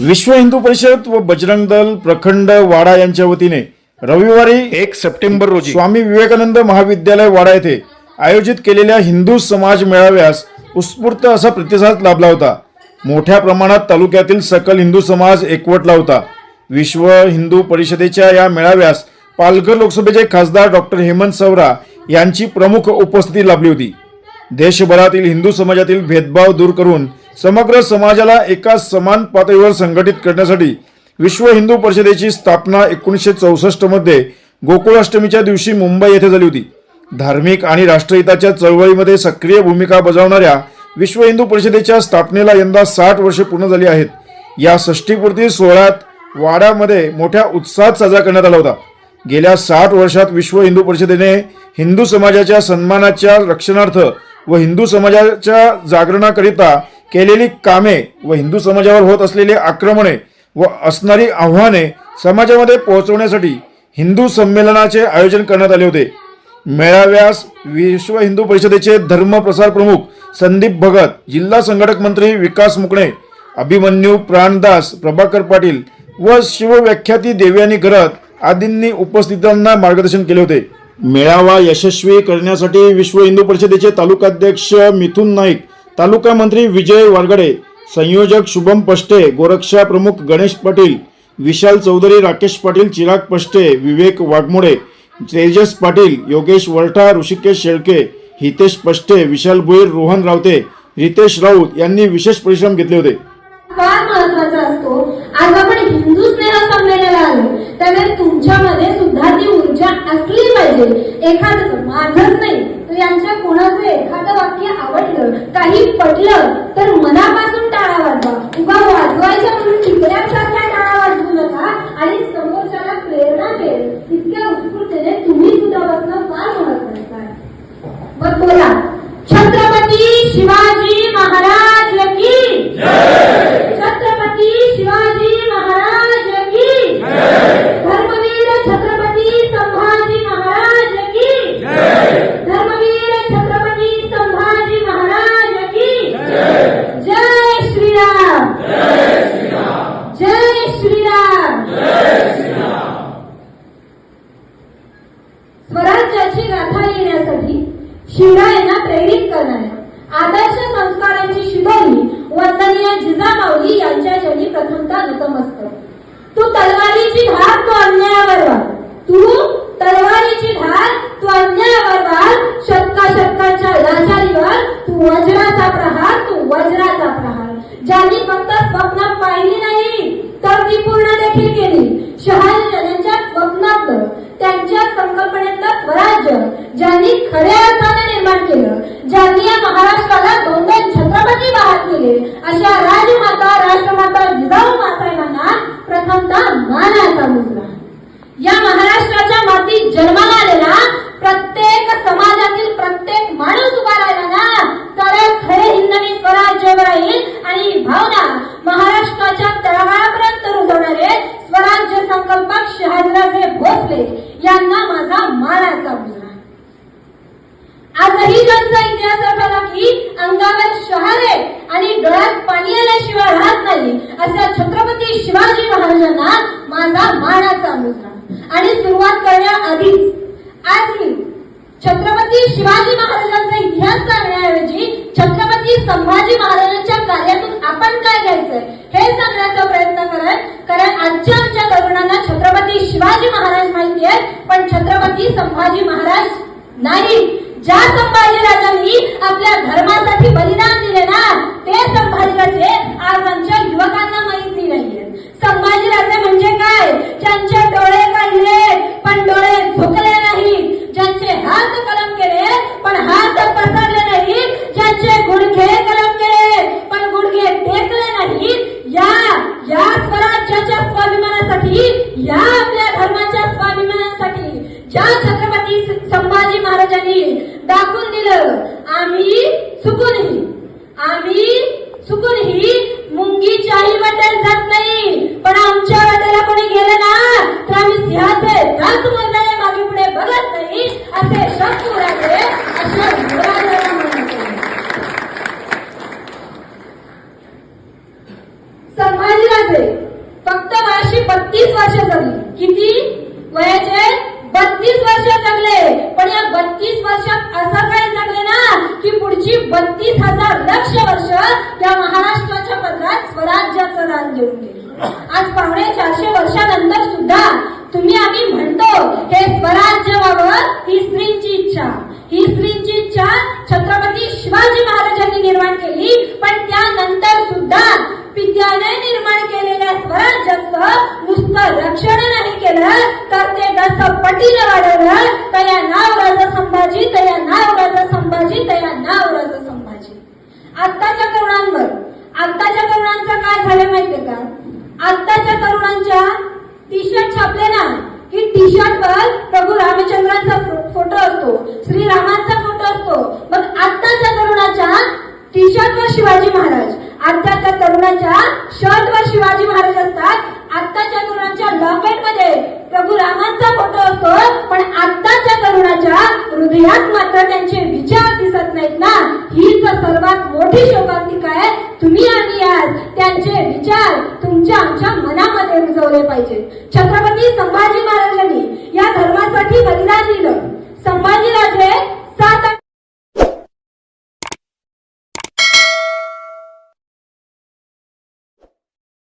विश्व हिंदू परिषद व बजरंग दल प्रखंड वाडा यांच्या वतीने रविवारी एक सप्टेंबर रोजी स्वामी विवेकानंद महाविद्यालय वाडा येथे आयोजित केलेल्या हिंदू समाज मेळाव्यास उत्स्फूर्त असा प्रतिसाद लाभला होता. मोठ्या प्रमाणात तालुक्यातील सकल हिंदू समाज एकवटला होता. विश्व हिंदू परिषदेच्या या मेळाव्यास पालघर लोकसभेचे खासदार डॉक्टर हेमंत सवरा यांची प्रमुख उपस्थिती लाभली होती. देशभरातील हिंदू समाजातील भेदभाव दूर करून समग्र समाजाला एका समान पातळीवर संघटित करण्यासाठी विश्व हिंदू परिषदेची स्थापना एकोणीसशे चौसष्टमध्ये गोकुळाष्टमीच्या दिवशी मुंबई येथे झाली होती. धार्मिक आणि राष्ट्रहिताच्या चळवळीमध्ये सक्रिय भूमिका बजावणाऱ्या विश्व हिंदू परिषदेच्या स्थापनेला यंदा साठ वर्षे पूर्ण झाली आहेत. या षष्टीपूर्ती सोहळ्यात वाड्यामध्ये मोठ्या उत्साहात साजरा करण्यात आला होता. गेल्या साठ वर्षात विश्व हिंदू परिषदेने हिंदू समाजाच्या सन्मानाच्या रक्षणार्थ व हिंदू समाजाच्या जागरणाकरिता केलेली कामे व हिंदू समाजावर होत असलेली आक्रमणे व असणारी आव्हाने समाजामध्ये पोहोचवण्यासाठी हिंदू संमेलनाचे आयोजन करण्यात आले होते. मेळाव्यास विश्व हिंदू परिषदेचे धर्म प्रसार प्रमुख संदीप भगत जिल्हा संघटक मंत्री विकास मुकणे अभिमन्यू प्राणदास प्रभाकर पाटील व शिवव्याख्याती देवयानी घरत आदींनी उपस्थितांना मार्गदर्शन केले होते. मेळावा यशस्वी करण्यासाठी विश्व हिंदू परिषदेचे तालुकाध्यक्ष मिथुन नाईक तालुका मंत्री विजय वारगडे संयोजक शुभम पष्टे गोरक्षा प्रमुख गणेश पाटील विशाल चौधरी राकेश पाटील चिराग पष्टे विवेक वाघमोडे तेजस पाटील योगेश वरठा ऋषिकेश शेळके हितेश पष्टे विशाल भुईर रोहन रावते रितेश राऊत यांनी विशेष परिश्रम घेतले होते. फार महत्त्वाचा असतो. आज आपण हिंदू स्नेह संमेलनाला आलो. त्यामुळे तुमच्यामध्ये सुद्धा ती ऊर्जा असली पाहिजे. एखादं माझंच नाही. यांच्या कोणाचं एखादं वाक्य आवडलं काही पटलं तर मनापासून टाळा वाजवा. उभा वाजवायच्या म्हणून टिकऱ्यासारख्या टाळा वाजवू नका आणि समोरच्याला प्रेरणा मिळेल इतक्या उत्स्फूर्तीने तुम्ही सुद्धा बसणं फार महत्वाचं आहे मग बोला छत्रपती शिवाजी महाराज की छत्रपती शिवाजी महाराज की धर्मवीर छत्रपती संभाजी महाराज की धर्मवीर छत्रपती संभाजी महाराज की जय श्रीराम जय श्रीराम स्वराज्याची गाथा येण्यासाठी शिवरायांना प्रेरित करणाऱ्या आदर्श संस्कारांची शिदोरी वंदनीय जिजामाऊली यांच्या चरणी प्रथमता नतमस्तक. तू तलवारीची धार तू अन्यायावर वाढ तू तलवारीची धार तू अन्यायावर वाढ शतका शतकाच्या लाचारीवर तू वज्राचा प्रहार तू वज्राचा प्रहार. ज्यांनी फक्त स्वप्न पाहिली नाही तर ती पूर्ण देखील केली. शहाजहांच्या स्वप्नातलं त्यांच्या संकल्पनेतलं स्वराज्य ज्यांनी खऱ्या अर्थाने निर्माण केलं. ज्यांनी या महाराष्ट्राला दोन दोन छत्रपती बहाल केले अशा राजमाता राष्ट्रमाता जिजाऊ मासाहेबांना प्रथमतः मानाचा मुजरा या महाराष्ट्राच्या मातीत जन्माला आलेला प्रत्येक समाजातील प्रत्येक माणूस उभा राहिला ना तरच खरे हिंदवी स्वराज्य राहील आणि ही भावना महाराष्ट्राच्या तळागाळापर्यंत रुजवणारे स्वराज्य संकल्पक शहाजीराजे भोसले यांना माझा मानाचा मुजरा आजही ज्यांचा इतिहास आठवला की अंगावर शहारे आणि डोळ्यात पाणी आल्याशिवाय राहत नाही अशा छत्रपती शिवाजी महाराजांना माझा मानाचा मुजरा आणि सुरुवात करण्याआधीच आज मी छत्रपती शिवाजी महाराजांचा इतिहास सांगण्याऐवजी छत्रपती संभाजी महाराजांच्या कार्यातून आपण काय घ्यायचंय हे सांगण्याचा प्रयत्न करत कारण आजच्या आमच्या तरुणांना छत्रपती शिवाजी महाराज माहिती आहे पण छत्रपती संभाजी महाराज नाही. ज्या संभाजीराजांनी आपल्या धर्मासाठी बलिदान दिले ना ते संभाजीराजे आज आमच्या युवकांना माहिती नाहीये. संभाजीराजे म्हणजे काय? ज्यांचे डोळे काढले पण डोळे झुकले नाही. ज्यांचे हात कलम केले पण हात पसरले नाही. ज्यांचे गुडघे कलम केले पण गुडघे टेकले नाही. या या स्वराज्याच्या स्वाभिमानासाठी या आपल्या धर्माच्या स्वाभिमानासाठी ज्या दाखवून दिलं. आम्ही चुकूनही आम्ही चुकूनही मुंगीच्याही वाटेल जात नाही पण आमच्या वाटेला कोणी गेलं ना तर आम्ही सिंहाचे दात मोजणारे मागे पुढे बघत नाही असे शब्द उडाले अशा युवराजाला म्हणायचे. संभाजीराजे महाराज आहे फक्त वयाशी बत्तीस वर्ष जगली किती वयाचे बत्तीस वर्ष जगले पण या बत्तीस वर्षात असं काय जगले ना की पुढची बत्तीस हजार लक्ष वर्ष या महाराष्ट्राच्या पदरात स्वराज्याचं दान देऊन गेले. आज पावणे चारशे वर्षानंतर सुद्धा तुम्ही आम्ही म्हणतो हे स्वराज्य व्हावं ही स्त्रींची इच्छा. ही स्त्रींची इच्छा छत्रपती शिवाजी महाराजांनी निर्माण केली पण त्यानंतर सुद्धा विद्यालय निर्माण केलेल्या स्वराज्याचं नुसतं रक्षण केलं तर ते जसं पटीनं वाढवलं तया नावराजा संभाजी तया नावराजा संभाजी तया नावराज संभाजी. आत्ताच्या तरुणांवर आत्ताच्या तरुणांचं काय झालं माहितीये का? आत्ताच्या तरुणांच्या टी शर्ट छापले ना की टी शर्ट वर प्रभू रामचंद्रांचा फोटो असतो श्रीरामांचा फोटो असतो. मग आत्ताच्या तरुणाच्या टी शर्ट वर शिवाजी महाराज आत्ताच्या तरुणाच्या शर्ट वर शिवाजी महाराज असतात आत्ताच्या तरुणाच्या लॉकेटमध्ये प्रभू रामांचा फोटो असतो पण आत्ताच्या तरुणाच्या हृदयात मात्र त्यांचे विचार दिसत नाहीत ना. हीच सर्वात मोठी शोकांतिका आहे. तुम्ही आणि आज त्यांचे विचार तुमच्या आमच्या मनामध्ये रुजवले पाहिजे छत्रपती संभाजी महाराजांनी या धर्मासाठी बलिदान दिलं.